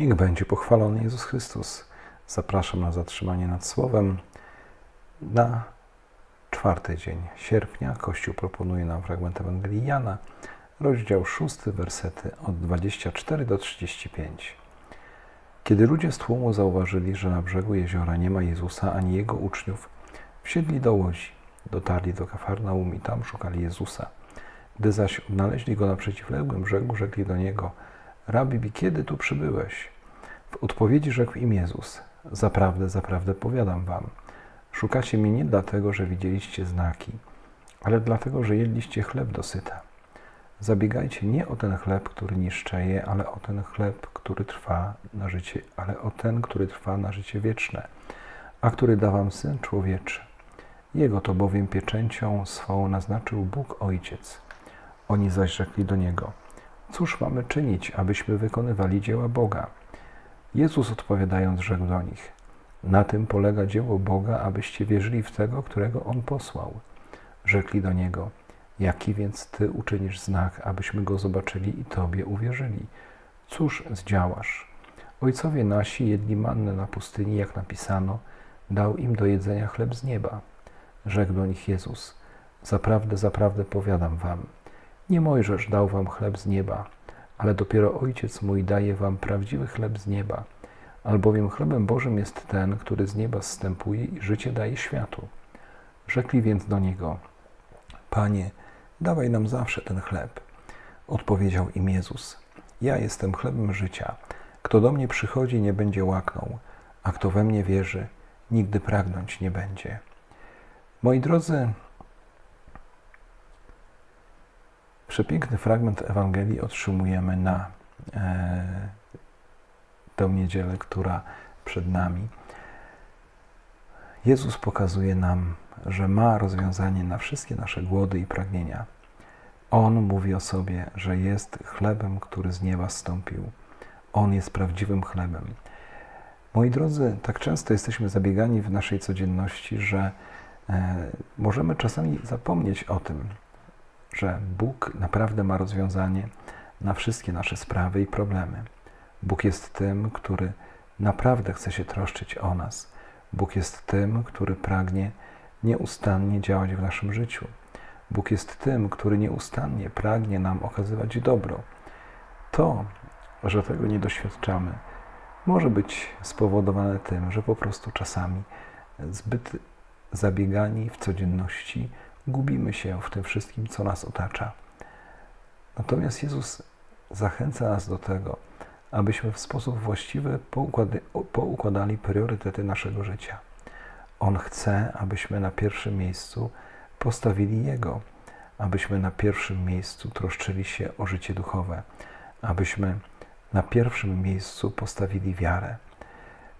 Niech będzie pochwalony Jezus Chrystus. Zapraszam na zatrzymanie nad Słowem. Na czwarty dzień sierpnia Kościół proponuje nam fragment Ewangelii Jana, rozdział 6, wersety od 24 do 35. Kiedy ludzie z tłumu zauważyli, że na brzegu jeziora nie ma Jezusa ani jego uczniów, wsiedli do łodzi, dotarli do Kafarnaum i tam szukali Jezusa. Gdy zaś odnaleźli go na przeciwległym brzegu, rzekli do niego: Rabbi, kiedy tu przybyłeś? W odpowiedzi rzekł im Jezus: Zaprawdę, zaprawdę powiadam wam, szukacie mnie nie dlatego, że widzieliście znaki, ale dlatego, że jedliście chleb dosyta. Zabiegajcie nie o ten chleb, który niszczeje, ale o ten chleb, który trwa na życie, ale o ten, który trwa na życie wieczne, a który da wam Syn Człowieczy. Jego to bowiem pieczęcią swą naznaczył Bóg Ojciec. Oni zaś rzekli do Niego, cóż mamy czynić, abyśmy wykonywali dzieła Boga? Jezus odpowiadając rzekł do nich, na tym polega dzieło Boga, abyście wierzyli w Tego, którego On posłał. Rzekli do Niego, jaki więc Ty uczynisz znak, abyśmy Go zobaczyli i Tobie uwierzyli? Cóż zdziałasz? Ojcowie nasi jedli mannę na pustyni, jak napisano, dał im do jedzenia chleb z nieba. Rzekł do nich Jezus, zaprawdę, zaprawdę powiadam wam, nie Mojżesz dał wam chleb z nieba, ale dopiero Ojciec mój daje wam prawdziwy chleb z nieba, albowiem chlebem Bożym jest ten, który z nieba zstępuje i życie daje światu. Rzekli więc do Niego, Panie, dawaj nam zawsze ten chleb. Odpowiedział im Jezus, ja jestem chlebem życia. Kto do mnie przychodzi, nie będzie łaknął, a kto we mnie wierzy, nigdy pragnąć nie będzie. Moi drodzy, przepiękny fragment Ewangelii otrzymujemy na e, tę niedzielę, która przed nami. Jezus pokazuje nam, że ma rozwiązanie na wszystkie nasze głody i pragnienia. On mówi o sobie, że jest chlebem, który z nieba stąpił. On jest prawdziwym chlebem. Moi drodzy, tak często jesteśmy zabiegani w naszej codzienności, że e, możemy czasami zapomnieć o tym, że Bóg naprawdę ma rozwiązanie na wszystkie nasze sprawy i problemy. Bóg jest tym, który naprawdę chce się troszczyć o nas. Bóg jest tym, który pragnie nieustannie działać w naszym życiu. Bóg jest tym, który nieustannie pragnie nam okazywać dobro. To, że tego nie doświadczamy, może być spowodowane tym, że po prostu czasami zbyt zabiegani w codzienności gubimy się w tym wszystkim, co nas otacza. Natomiast Jezus zachęca nas do tego, abyśmy w sposób właściwy poukładali priorytety naszego życia. On chce, abyśmy na pierwszym miejscu postawili Jego, abyśmy na pierwszym miejscu troszczyli się o życie duchowe, abyśmy na pierwszym miejscu postawili wiarę.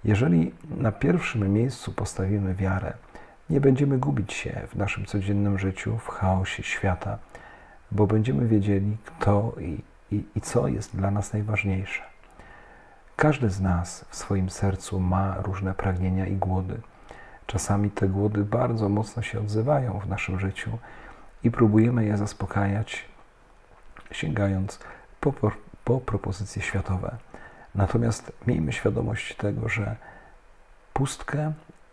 Jeżeli na pierwszym miejscu postawimy wiarę, nie będziemy gubić się w naszym codziennym życiu, w chaosie świata, bo będziemy wiedzieli, kto i, i, i co jest dla nas najważniejsze. Każdy z nas w swoim sercu ma różne pragnienia i głody. Czasami te głody bardzo mocno się odzywają w naszym życiu i próbujemy je zaspokajać, sięgając po, po propozycje światowe. Natomiast miejmy świadomość tego, że pustkę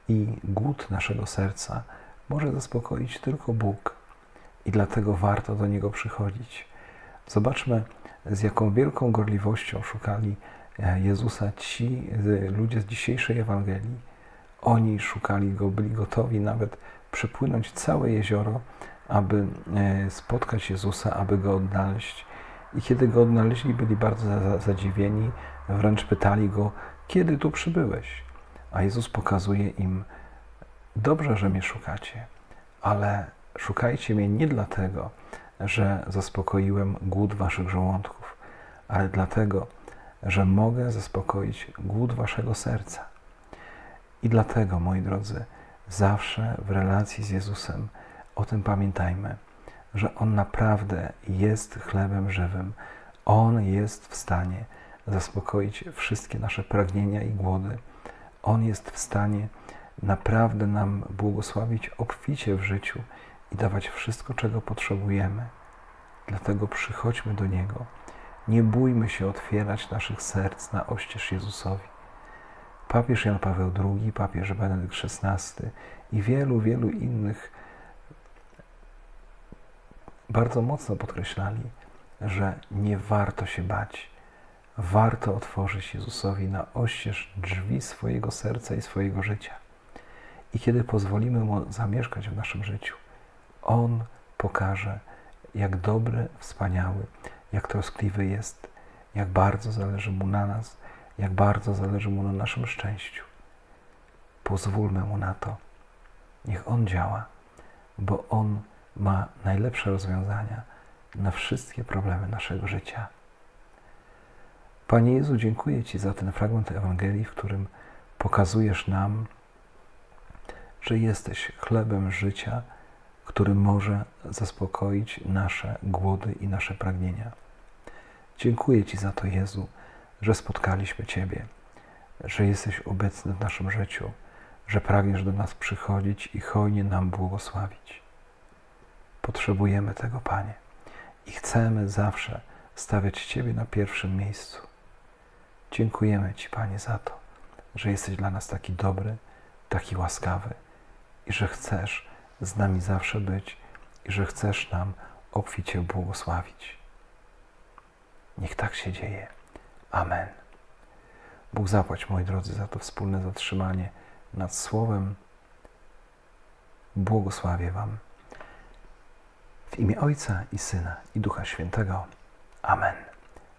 i głód naszego serca może zaspokoić tylko Bóg i dlatego warto do Niego przychodzić. Zobaczmy, z jaką wielką gorliwością szukali Jezusa ci ludzie z dzisiejszej Ewangelii. Oni szukali Go, byli gotowi nawet przepłynąć całe jezioro, aby spotkać Jezusa, aby Go odnaleźć. I kiedy Go odnaleźli, byli bardzo zadziwieni, wręcz pytali Go, kiedy tu przybyłeś? A Jezus pokazuje im, dobrze, że mnie szukacie, ale szukajcie mnie nie dlatego, że zaspokoiłem głód waszych żołądków, ale dlatego, że mogę zaspokoić głód waszego serca. I dlatego, moi drodzy, zawsze w relacji z Jezusem o tym pamiętajmy, że On naprawdę jest chlebem żywym. On jest w stanie zaspokoić wszystkie nasze pragnienia i głody. On jest w stanie naprawdę nam błogosławić obficie w życiu i dawać wszystko, czego potrzebujemy. Dlatego przychodźmy do Niego. Nie bójmy się otwierać naszych serc na oścież Jezusowi. Papież Jan Paweł II, papież Benedykt XVI i wielu, wielu innych bardzo mocno podkreślali, że nie warto się bać. Warto otworzyć Jezusowi na oścież drzwi swojego serca i swojego życia. I kiedy pozwolimy Mu zamieszkać w naszym życiu, On pokaże, jak dobry, wspaniały, jak troskliwy jest, jak bardzo zależy Mu na nas, jak bardzo zależy Mu na naszym szczęściu. Pozwólmy Mu na to. Niech On działa, bo On ma najlepsze rozwiązania na wszystkie problemy naszego życia. Panie Jezu, dziękuję Ci za ten fragment Ewangelii, w którym pokazujesz nam, że jesteś chlebem życia, który może zaspokoić nasze głody i nasze pragnienia. Dziękuję Ci za to, Jezu, że spotkaliśmy Ciebie, że jesteś obecny w naszym życiu, że pragniesz do nas przychodzić i hojnie nam błogosławić. Potrzebujemy tego, Panie, i chcemy zawsze stawiać Ciebie na pierwszym miejscu. Dziękujemy Ci, Panie, za to, że jesteś dla nas taki dobry, taki łaskawy i że chcesz z nami zawsze być i że chcesz nam obficie błogosławić. Niech tak się dzieje. Amen. Bóg zapłać, moi drodzy, za to wspólne zatrzymanie nad Słowem. Błogosławię Wam. W imię Ojca i Syna i Ducha Świętego. Amen.